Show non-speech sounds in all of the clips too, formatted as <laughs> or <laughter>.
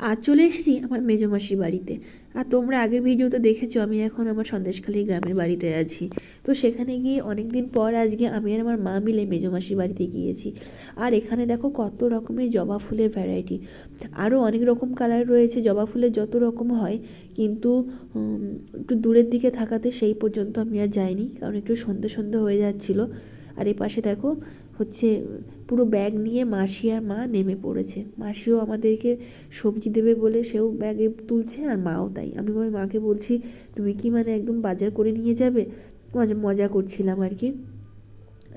আজ চলে এসেছি আমার মেজমাসির বাড়িতে। আর তোমরা আগের ভিডিওতে দেখেছ, আমি এখন আমার সন্দেশখালী গ্রামের বাড়িতে আছি। তো সেখানে গিয়ে অনেক দিন পর আজকে আমি আর আমার মা মিলে মেজমাসির বাড়িতে গিয়েছি। আর এখানে দেখো কত রকমের জবা ফুলের ভ্যারাইটি আরও অনেক রকম কালার রয়েছে, জবা ফুলের যত রকম হয়, কিন্তু একটু দূরের দিকে থাকাতে সেই পর্যন্ত আমি আর যাইনি, কারণ একটু সন্ধে সন্ধে হয়ে যাচ্ছিল। আর এই পাশে দেখো হচ্ছে পুরো ব্যাগ নিয়ে মাসি আর মা নেমে পড়েছে। মাসিও আমাদেরকে সবজি দেবে বলে সেও ব্যাগে তুলছে আর মাও তাই। আমি ওই মাকে বলছি, তুমি কি মানে একদম বাজার করে নিয়ে যাবে? মজা মজা করছিলাম আর কি।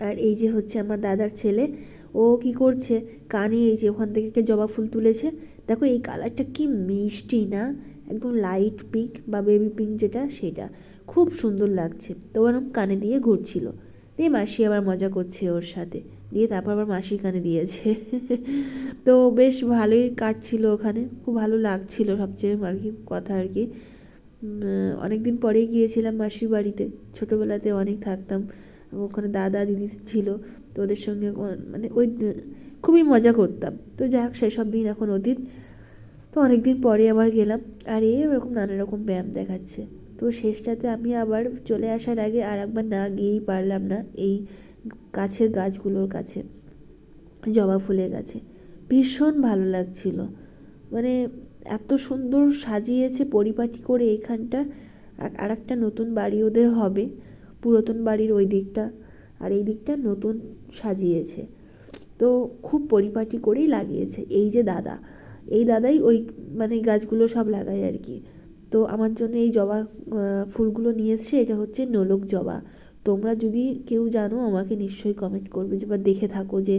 আর এই যে হচ্ছে আমার দাদার ছেলে, ও কি করছে? কানে এই যে ওখান থেকে জবা ফুল তুলেছে। দেখো এই কালারটা কি মিষ্টি না? একদম লাইট পিঙ্ক বা বেবি পিঙ্ক যেটা, সেটা। খুব সুন্দর লাগছে। তো ওরকম কানে দিয়ে ঘুরছিল। দিয়ে মাসি আবার মজা করছে ওর সাথে। দিয়ে তারপর আবার মাসির কানে দিয়েছে। <laughs> তো বেশ ভালোই কাটছিল ওখানে। খুব ভালো লাগছিল সবচেয়ে আর কি, কথা আর কি। অনেক দিন পরেই গিয়েছিলাম মাসির বাড়িতে। ছোটোবেলাতে অনেক থাকতাম। ওখানে দাদা, দিদি ছিল। তো ওদের সঙ্গে মানে ওই, খুবই মজা করতাম। তো যাই হোক সেসব দিন এখন অতীত। তো অনেক দিন পরে আবার গেলাম। আর এরকম নানা রকম ব্যায়াম দেখাচ্ছে। তো শেষটাতে আমি আবার চলে আসার আগে আর একবার না গিয়েই পারলাম না এই গাছের গাছগুলোর কাছে, জবা ফুলের গাছে। ভীষণ ভালো লাগছিল। মানে এত সুন্দর সাজিয়েছে পরিপাটি করে এইখানটা আর একটা নতুন বাড়ি ওদের হবে, পুরাতন বাড়ির ওই দিকটা। আর এই দিকটা নতুন সাজিয়েছে। তো খুব পরিপাটি করেই লাগিয়েছে। এই যে দাদা, এই দাদাই ওই মানে গাছগুলো সব লাগায় আর কি। তো আমার জন্য এই জবা ফুলগুলো নিয়ে এসছে এটা হচ্ছে নোলক জবা। তোমরা যদি কেউ জানো, আমাকে নিশ্চয়ই কমেন্ট করবে যে, বা দেখে থাকো যে,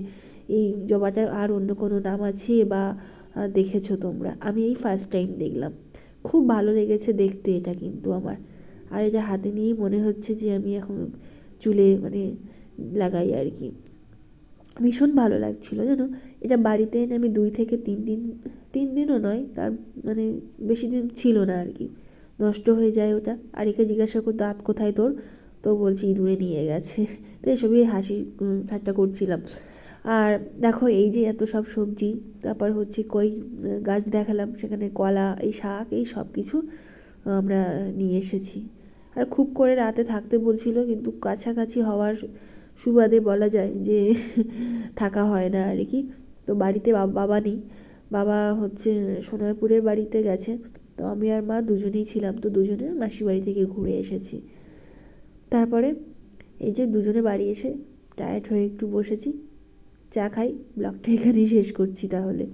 এই জবাটার আর অন্য কোনো নাম আছে বা দেখেছ তোমরা। আমি এই ফার্স্ট টাইম দেখলাম। খুব ভালো লেগেছে দেখতে এটা কিন্তু আমার। আর এটা হাতে নিয়েই মনে হচ্ছে যে, আমি এখন চুলে মানে লাগাই আর কি। ভীষণ ভালো লাগছিল যেন এটা বাড়িতে এনে আমি দুই থেকে তিন দিন, তিন দিনও নয়, তার মানে বেশি দিন ছিল না আর কি। নষ্ট হয়ে যায় ওটা। আর একে জিজ্ঞাসা করতো দাঁত কোথায় তোর? তো বলছি, ইঁদুরে নিয়ে গেছে। তো এসবই হাসি ঠাট্টা করছিলাম। আর দেখো, এই যে এত সব সবজি, তারপর হচ্ছে কই গাছ দেখালাম, সেখানে কলা, এই শাক, এই সব কিছু আমরা নিয়ে এসেছি। আর খুব করে রাতে থাকতে বলছিল, কিন্তু কাছাকাছি হওয়ার সুবাদে বলা যায় যে থাকা হয় না আর কি। তো বাড়িতে বাবা নেই। বাবা হচ্ছে সোনারপুরের বাড়িতে গেছে। তো আমি আর মা দুজনেই ছিলাম। তো দুজনে মাসির বাড়ি থেকে ঘুরে এসেছি। তারপরে এই যে দুজনে বাড়ি এসে টায়ার্ড হয়ে একটু বসেছি। চা খাই। ব্লগটা এখানেই শেষ করছি তাহলে।